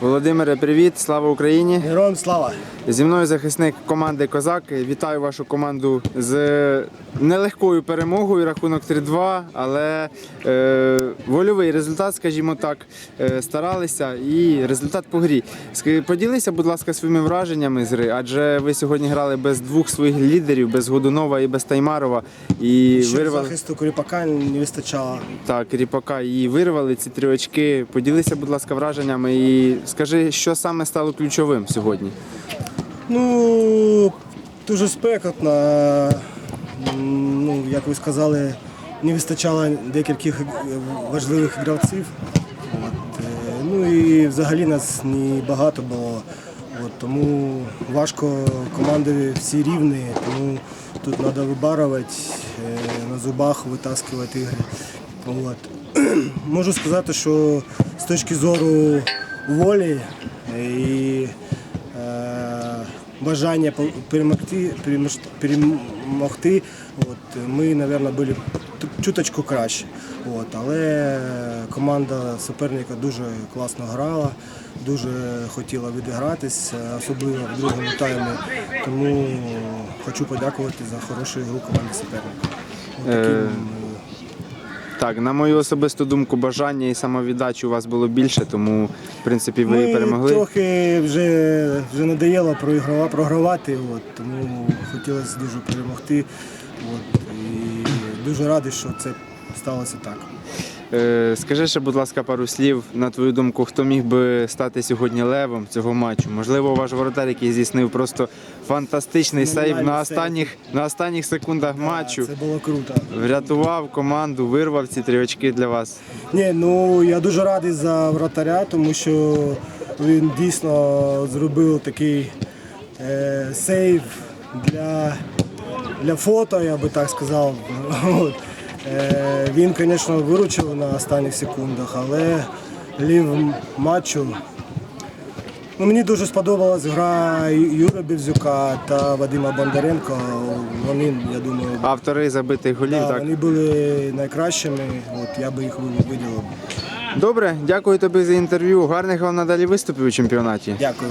Володимире, привіт, слава Україні! Героям слава! Зі мною захисник команди Козак. Вітаю вашу команду з нелегкою перемогою, рахунок 3-2, але е, вольовий результат, скажімо так, е, старалися і результат по грі. Поділися, будь ласка, своїми враженнями з гри, адже ви сьогодні грали без двох своїх лідерів, без Годунова і без Таймарова. І Ще вирвали захисту Куріпака не вистачало. так, Ріпака і вирвали ці три очки. Поділися, будь ласка, враженнями і скажи, що саме стало ключовим сьогодні. Ну, дуже спекотно. Ну, як ви сказали, не вистачало декількох важливих гравців. От. е, Ну і взагалі нас не багато було. От, тому важко командові всі рівні, тому тут треба вибарувати, е, на зубах витаскувати ігри. От. Можу сказати, що з точки зору волі і е, бажання перемогти, перемогти от, ми, мабуть, були чуточку краще. От, але команда суперника дуже класно грала, дуже хотіла відігратись, особливо в другому таймі. Тому хочу подякувати за хорошу гру команди суперника. От таким, Е, е, Так, на мою особисту думку, бажання і самовіддачі у вас було більше, тому в принципі ви Ми перемогли. трохи вже, вже проігрова- програвати, от, тому хотілося дуже перемогти. От, і дуже радий, що це сталося так. Е, скажи ще, будь ласка, пару слів. На твою думку, хто міг би стати сьогодні левом цього матчу? Можливо, ваш воротар, який здійснив просто фантастичний сейв на останніх, на останніх секундах матчу. Це було круто. Врятував команду, вирвав ці три очки для вас. Ні, ну я дуже радий за вратаря, тому що він дійсно зробив такий е, сейв для, для фото, я би так сказав. От. Е, він, звісно, виручив на останніх секундах, але лів матчу. Ну, мені дуже сподобалась гра Юри Бівзюка та Вадима Бондаренко. Вони, я думаю, Автори забитих голів. да, так. вони були найкращими. От, я би їх виділив. Добре, дякую тобі за інтерв'ю. Гарних вам надалі виступів у чемпіонаті. Дякую.